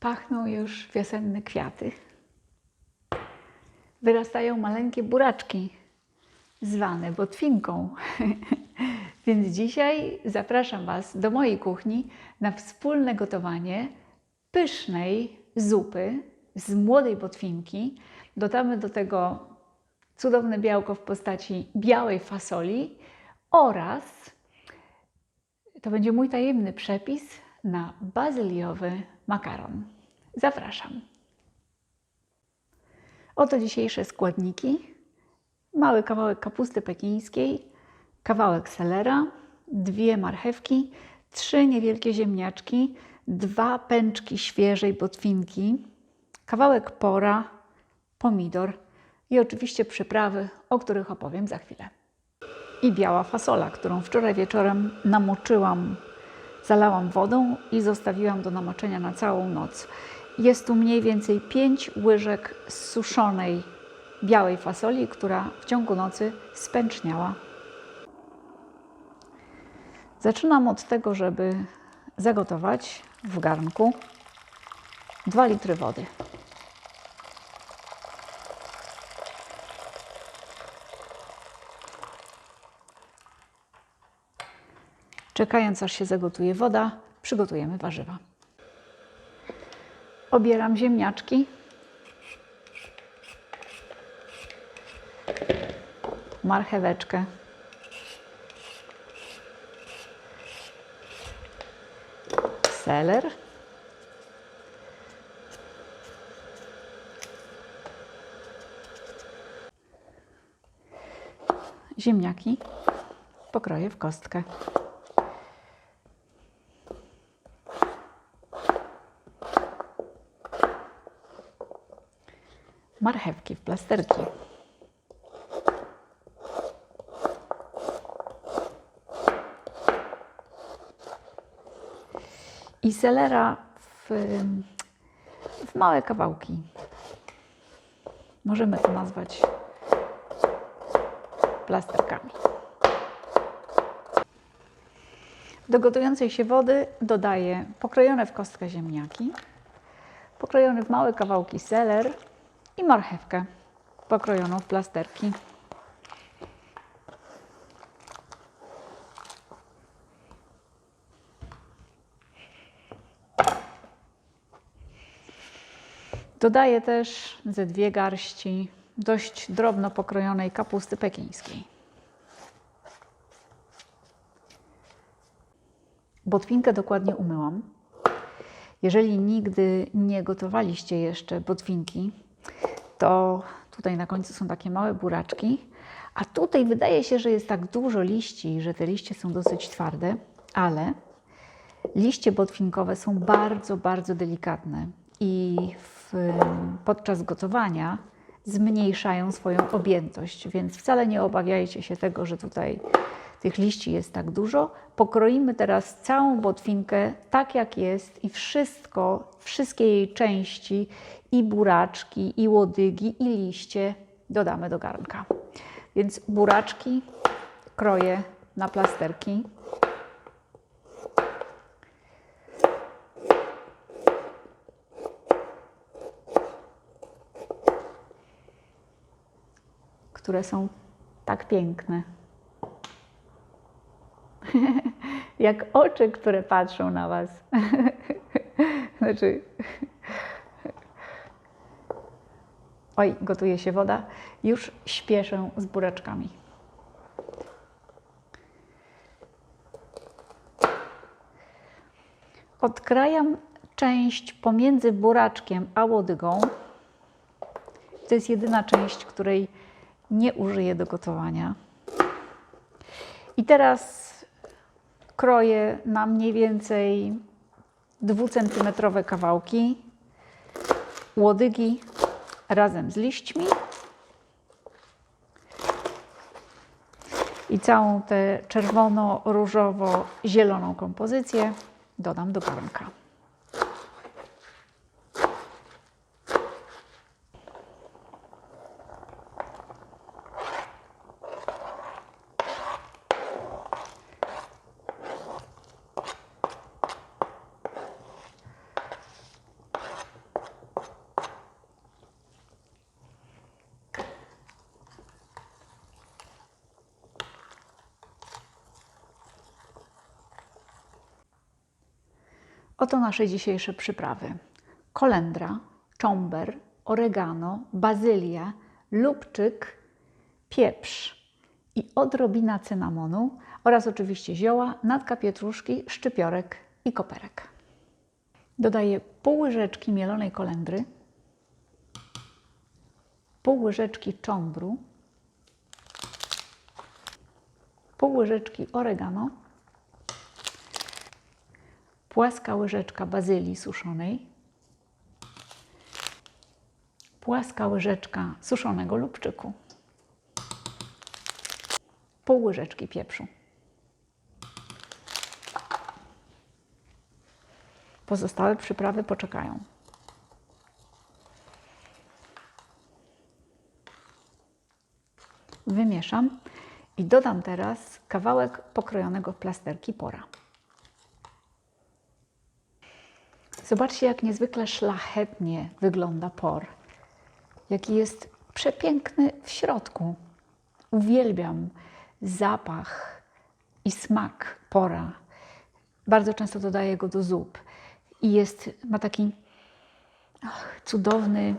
Pachną już wiosenne kwiaty. Wyrastają maleńkie buraczki, zwane botwinką. Więc dzisiaj zapraszam Was do mojej kuchni na wspólne gotowanie pysznej zupy z młodej botwinki. Dodamy do tego cudowne białko w postaci białej fasoli oraz to będzie mój tajemny przepis na bazyliowy makaron. Zapraszam. Oto dzisiejsze składniki. Mały kawałek kapusty pekińskiej, kawałek selera, dwie marchewki, trzy niewielkie ziemniaczki, dwa pęczki świeżej botwinki, kawałek pora, pomidor i oczywiście przyprawy, o których opowiem za chwilę. I biała fasola, którą wczoraj wieczorem namoczyłam, zalałam wodą i zostawiłam do namoczenia na całą noc. Jest tu mniej więcej 5 łyżek suszonej białej fasoli, która w ciągu nocy spęczniała. Zaczynam od tego, żeby zagotować w garnku 2 litry wody. Czekając aż się zagotuje woda, przygotujemy warzywa. Obieram ziemniaczki. Marcheweczkę. Seler. Ziemniaki pokroję w kostkę. Marchewki w plasterki. I selera w, w małe kawałki. Możemy to nazwać plasterkami. Do gotującej się wody dodaję pokrojone w kostkę ziemniaki, pokrojony w małe kawałki seler, i marchewkę pokrojoną w plasterki. Dodaję też ze dwie garści dość drobno pokrojonej kapusty pekińskiej. Botwinkę dokładnie umyłam. Jeżeli nigdy nie gotowaliście jeszcze botwinki, to tutaj na końcu są takie małe buraczki, a tutaj wydaje się, że jest tak dużo liści, że te liście są dosyć twarde, ale liście botwinkowe są bardzo, bardzo delikatne i w, podczas gotowania zmniejszają swoją objętość, więc wcale nie obawiajcie się tego, że tutaj tych liści jest tak dużo. Pokroimy teraz całą botwinkę tak jak jest i wszystko, wszystkie jej części i buraczki, i łodygi, i liście dodamy do garnka. Więc buraczki kroję na plasterki. które są tak piękne. Jak oczy, które patrzą na Was. znaczy, Oj, gotuje się woda. Już śpieszę z buraczkami. Odkrajam część pomiędzy buraczkiem a łodygą. To jest jedyna część, której nie użyję do gotowania. I teraz kroję na mniej więcej dwucentymetrowe kawałki łodygi razem z liśćmi. I całą tę czerwono-różowo-zieloną kompozycję dodam do garnka. Oto nasze dzisiejsze przyprawy. Kolendra, czomber, oregano, bazylia, lubczyk, pieprz i odrobina cynamonu oraz oczywiście zioła, natka pietruszki, szczypiorek i koperek. Dodaję pół łyżeczki mielonej kolendry, pół łyżeczki czombru, pół łyżeczki oregano, płaska łyżeczka bazylii suszonej, płaska łyżeczka suszonego lubczyku, pół łyżeczki pieprzu. Pozostałe przyprawy poczekają. Wymieszam i dodam teraz kawałek pokrojonego plasterki pora. Zobaczcie, jak niezwykle szlachetnie wygląda por. Jaki jest przepiękny w środku. Uwielbiam zapach i smak pora. Bardzo często dodaję go do zup i jest, ma taki ach, cudowny,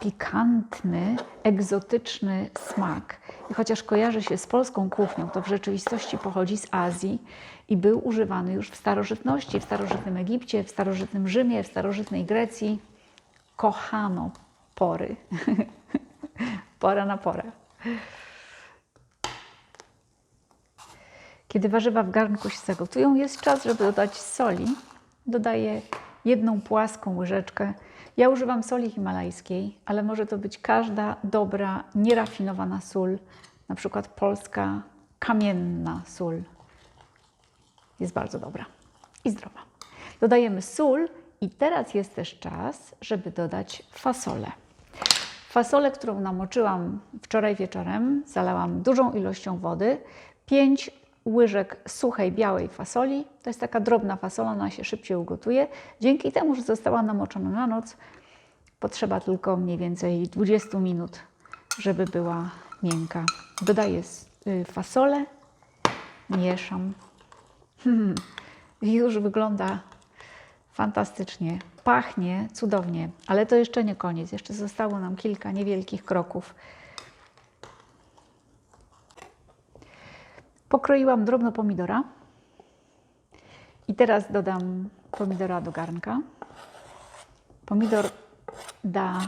pikantny, egzotyczny smak. I chociaż kojarzy się z polską kuchnią, to w rzeczywistości pochodzi z Azji i był używany już w starożytności, w starożytnym Egipcie, w starożytnym Rzymie, w starożytnej Grecji. Kochano pory. Pora na porę. Kiedy warzywa w garnku się zagotują, jest czas, żeby dodać soli. Dodaję jedną płaską łyżeczkę. Ja używam soli himalajskiej, ale może to być każda dobra, nierafinowana sól, na przykład polska kamienna sól. Jest bardzo dobra i zdrowa. Dodajemy sól i teraz jest też czas, żeby dodać fasolę. Fasolę, którą namoczyłam wczoraj wieczorem, zalałam dużą ilością wody, 5 łyżek suchej białej fasoli. To jest taka drobna fasola, ona się szybciej ugotuje. Dzięki temu, że została namoczona na noc, potrzeba tylko mniej więcej 20 minut, żeby była miękka. Dodaję fasolę, mieszam. Hmm, już wygląda fantastycznie. Pachnie cudownie, ale to jeszcze nie koniec. Jeszcze zostało nam kilka niewielkich kroków. Pokroiłam drobno pomidora i teraz dodam pomidora do garnka. Pomidor da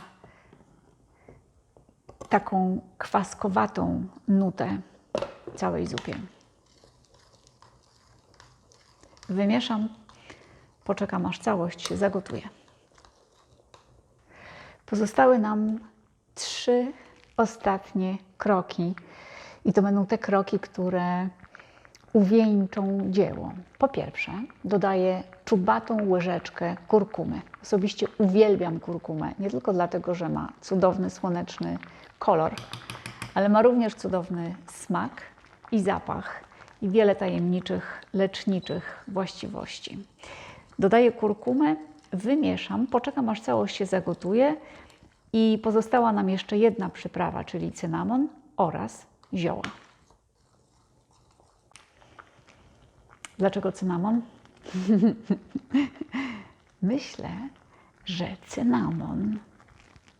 taką kwaskowatą nutę całej zupie. Wymieszam, poczekam aż całość się zagotuje. Pozostały nam trzy ostatnie kroki i to będą te kroki, które uwieńczą dzieło. Po pierwsze, dodaję czubatą łyżeczkę kurkumy. Osobiście uwielbiam kurkumę, nie tylko dlatego, że ma cudowny, słoneczny kolor, ale ma również cudowny smak i zapach i wiele tajemniczych, leczniczych właściwości. Dodaję kurkumę, wymieszam, poczekam aż całość się zagotuje i pozostała nam jeszcze jedna przyprawa, czyli cynamon oraz zioła. Dlaczego cynamon? Myślę, że cynamon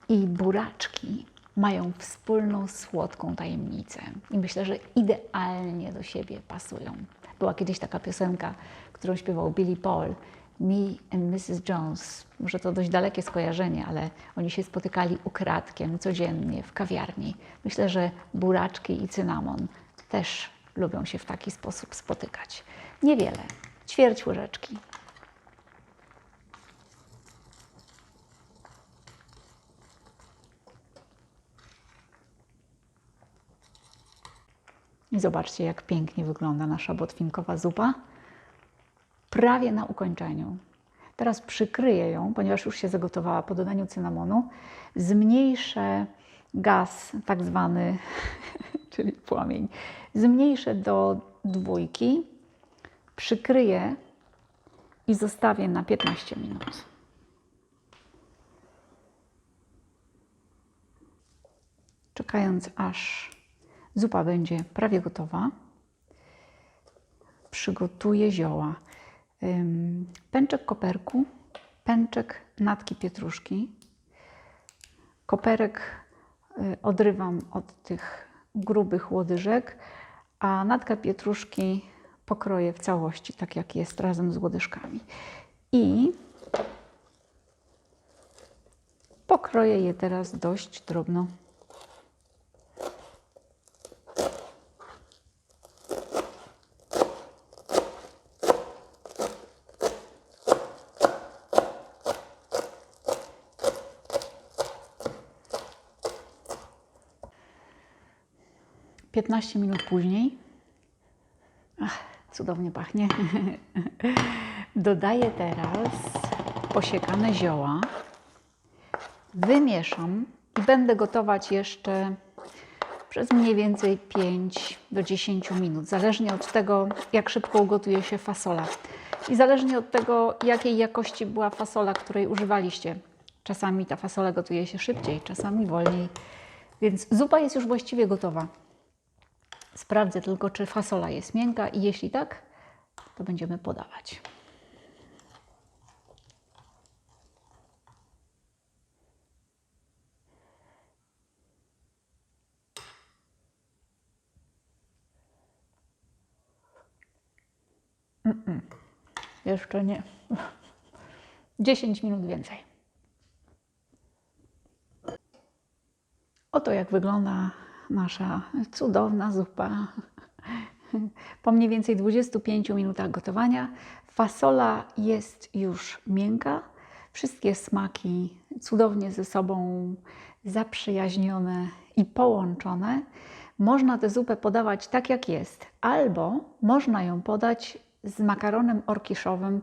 i buraczki mają wspólną słodką tajemnicę i myślę, że idealnie do siebie pasują. Była kiedyś taka piosenka, którą śpiewał Billy Paul, Me and Mrs. Jones. Może to dość dalekie skojarzenie, ale oni się spotykali ukradkiem codziennie w kawiarni. Myślę, że buraczki i cynamon też lubią się w taki sposób spotykać. Niewiele, ćwierć łyżeczki. I zobaczcie, jak pięknie wygląda nasza botwinkowa zupa. Prawie na ukończeniu. Teraz przykryję ją, ponieważ już się zagotowała po dodaniu cynamonu. Zmniejszę gaz, tak zwany, czyli płomień. Zmniejszę do dwójki, przykryję i zostawię na 15 minut. Czekając aż Zupa będzie prawie gotowa. Przygotuję zioła. Pęczek koperku, pęczek natki pietruszki. Koperek y, odrywam od tych grubych łodyżek, a natkę pietruszki pokroję w całości, tak jak jest, razem z łodyżkami. I pokroję je teraz dość drobno. Piętnaście minut później Ach, cudownie pachnie. Dodaję teraz posiekane zioła. Wymieszam i będę gotować jeszcze przez mniej więcej 5 do 10 minut, zależnie od tego, jak szybko ugotuje się fasola. I zależnie od tego, jakiej jakości była fasola, której używaliście. Czasami ta fasola gotuje się szybciej, czasami wolniej. Więc zupa jest już właściwie gotowa. Sprawdzę tylko, czy fasola jest miękka i jeśli tak, to będziemy podawać. Mm-mm. Jeszcze nie. 10 minut więcej. Oto jak wygląda nasza cudowna zupa. Po mniej więcej 25 minutach gotowania fasola jest już miękka. Wszystkie smaki cudownie ze sobą zaprzyjaźnione i połączone. Można tę zupę podawać tak jak jest, albo można ją podać z makaronem orkiszowym,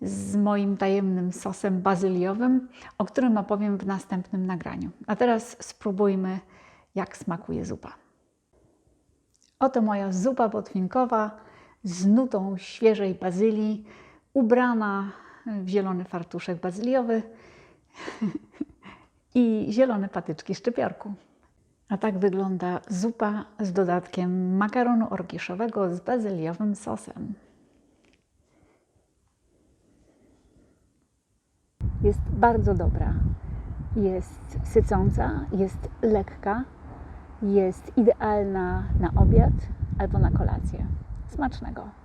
z moim tajemnym sosem bazyliowym, o którym opowiem w następnym nagraniu. A teraz spróbujmy, jak smakuje zupa. Oto moja zupa botwinkowa z nutą świeżej bazylii, ubrana w zielony fartuszek bazyliowy i zielone patyczki szczypiorku. A tak wygląda zupa z dodatkiem makaronu orkiszowego z bazyliowym sosem. Jest bardzo dobra. Jest sycąca, jest lekka, jest idealna na obiad albo na kolację. Smacznego!